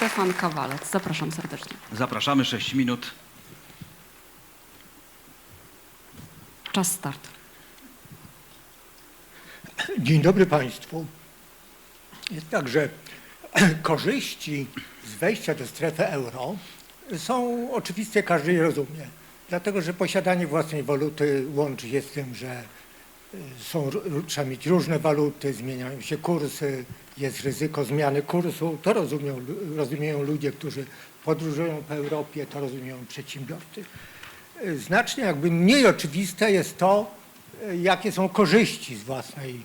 Stefan Kawalec. Zapraszam serdecznie. Zapraszamy 6 minut. Czas start. Dzień dobry Państwu. Jest tak, że korzyści z wejścia do strefy euro są oczywiste, każdy je rozumie. Dlatego, że posiadanie własnej waluty łączy się z tym, że są, trzeba mieć różne waluty, zmieniają się kursy, jest ryzyko zmiany kursu. To rozumieją, rozumieją ludzie, którzy podróżują po Europie, to rozumieją przedsiębiorcy. Y, Znacznie jakby mniej oczywiste jest to, y, jakie są korzyści z własnej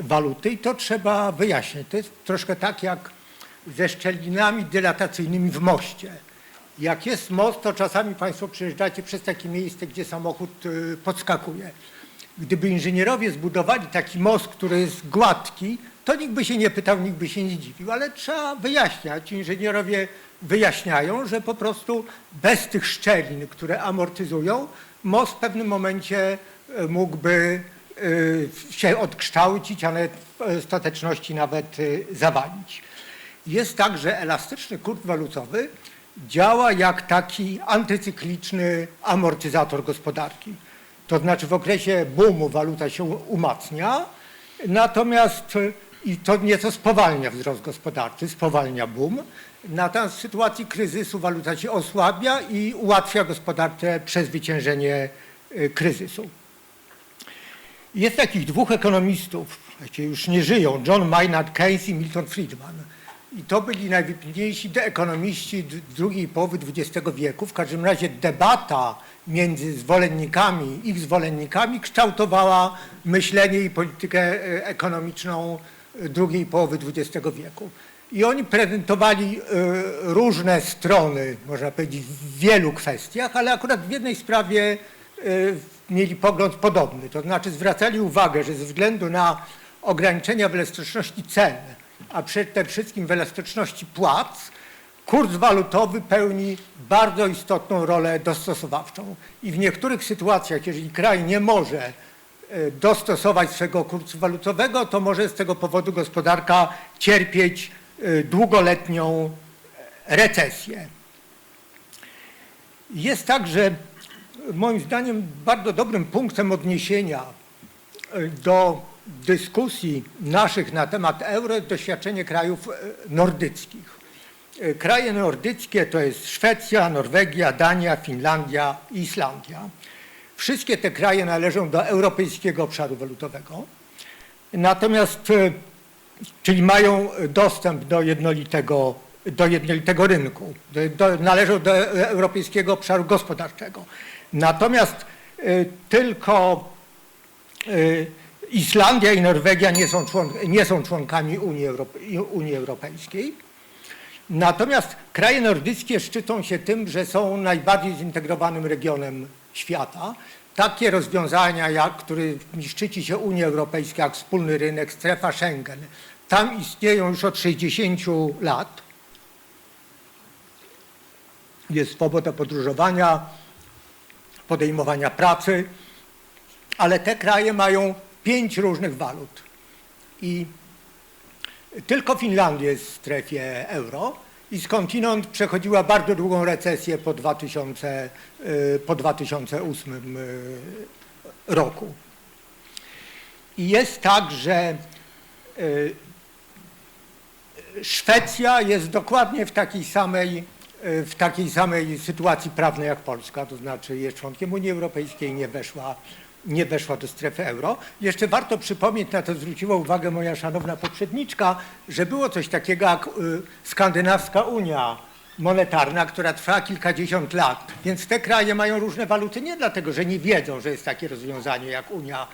waluty i to trzeba wyjaśnić. To jest troszkę tak jak ze szczelinami dylatacyjnymi w moście. Jak jest most, to czasami Państwo przejeżdżacie przez takie miejsce, gdzie samochód y, podskakuje. Gdyby inżynierowie zbudowali taki most, który jest gładki, to nikt by się nie pytał, nikt by się nie dziwił, ale trzeba wyjaśniać. Inżynierowie wyjaśniają, że po prostu bez tych szczelin, które amortyzują, most w pewnym momencie y, mógłby y, się odkształcić, a nawet w ostateczności nawet y, zawalić. Jest tak, że elastyczny kurs walutowy działa jak taki antycykliczny amortyzator gospodarki. To znaczy w okresie boomu waluta się umacnia, natomiast y, i to nieco spowalnia wzrost gospodarczy, spowalnia boom. Natomiast w sytuacji kryzysu waluta się osłabia i ułatwia gospodarce przezwyciężenie y, kryzysu. Jest takich dwóch ekonomistów, właściwie już nie żyją, John Maynard Keynes i Milton Friedman. I to byli najwybitniejsi ekonomiści drugiej połowy XX wieku. W każdym razie debata między zwolennikami, ich zwolennikami kształtowała myślenie i politykę e, ekonomiczną e, drugiej połowy XX wieku. I oni prezentowali e, różne strony, można powiedzieć, w wielu kwestiach, ale akurat w jednej sprawie mieli pogląd podobny. To znaczy zwracali uwagę, że ze względu na ograniczenia w elastyczności cen, a przede wszystkim w elastyczności płac, kurs walutowy pełni bardzo istotną rolę dostosowawczą. I w niektórych sytuacjach, jeżeli kraj nie może e, dostosować swego kursu walutowego, to może z tego powodu gospodarka cierpieć e, długoletnią e, recesję. Jest tak, że moim zdaniem bardzo dobrym punktem odniesienia do dyskusji naszych na temat euro doświadczenie krajów nordyckich. E, Kraje nordyckie to jest Szwecja, Norwegia, Dania, Finlandia Islandia. Wszystkie te kraje należą do Europejskiego Obszaru Walutowego. Natomiast, e, czyli mają dostęp do jednolitego, do jednolitego rynku, do, do, należą do e, Europejskiego Obszaru Gospodarczego. Natomiast e, tylko e, Islandia i Norwegia nie są, nie są członkami Unii, Europe, Unii Europejskiej. Natomiast kraje nordyckie szczycą się tym, że są najbardziej zintegrowanym regionem świata. Takie rozwiązania, jak, którymi szczyci się Unia Europejska, jak wspólny rynek, strefa Schengen, tam istnieją już od 60 lat. Jest swoboda podróżowania, podejmowania pracy, ale te kraje mają pięć różnych walut. I tylko Finlandia jest w strefie euro i skądinąd przechodziła bardzo długą recesję po, 2000, y, po 2008 y, roku. I jest tak, że y, Szwecja jest dokładnie w takiej samej w takiej samej sytuacji prawnej jak Polska, to znaczy jest członkiem Unii Europejskiej, nie weszła, nie weszła do strefy euro. Jeszcze warto przypomnieć, na to zwróciła uwagę moja szanowna poprzedniczka, że było coś takiego jak y, Skandynawska Unia Monetarna, która trwała kilkadziesiąt lat. Więc te kraje mają różne waluty nie dlatego, że nie wiedzą, że jest takie rozwiązanie jak Unia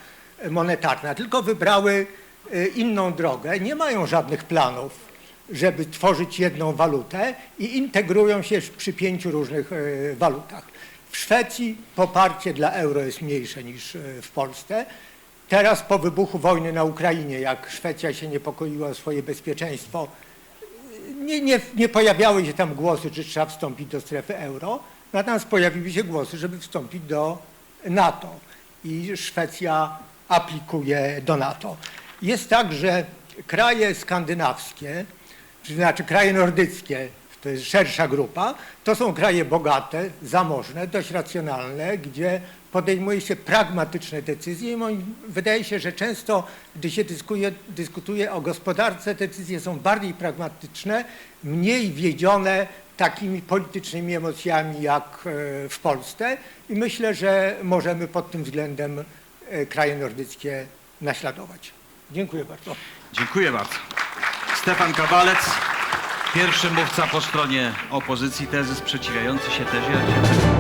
Monetarna, tylko wybrały y, inną drogę, nie mają żadnych planów żeby tworzyć jedną walutę i integrują się przy pięciu różnych e, walutach. W Szwecji poparcie dla euro jest mniejsze niż e, w Polsce. Teraz po wybuchu wojny na Ukrainie, jak Szwecja się niepokoiła o swoje bezpieczeństwo, nie, nie, nie pojawiały się tam głosy, że trzeba wstąpić do strefy euro, natomiast pojawiły się głosy, żeby wstąpić do NATO i Szwecja aplikuje do NATO. Jest tak, że kraje skandynawskie, to znaczy kraje nordyckie, to jest szersza grupa, to są kraje bogate, zamożne, dość racjonalne, gdzie podejmuje się pragmatyczne decyzje i wydaje się, że często, gdy się dyskuje, dyskutuje o gospodarce, decyzje są bardziej pragmatyczne, mniej wiedzione takimi politycznymi emocjami jak e, w Polsce i myślę, że możemy pod tym względem e, kraje nordyckie naśladować. Dziękuję bardzo. Dziękuję bardzo. Stefan Kawalec, pierwszy mówca po stronie opozycji, tezy sprzeciwiający się tezie.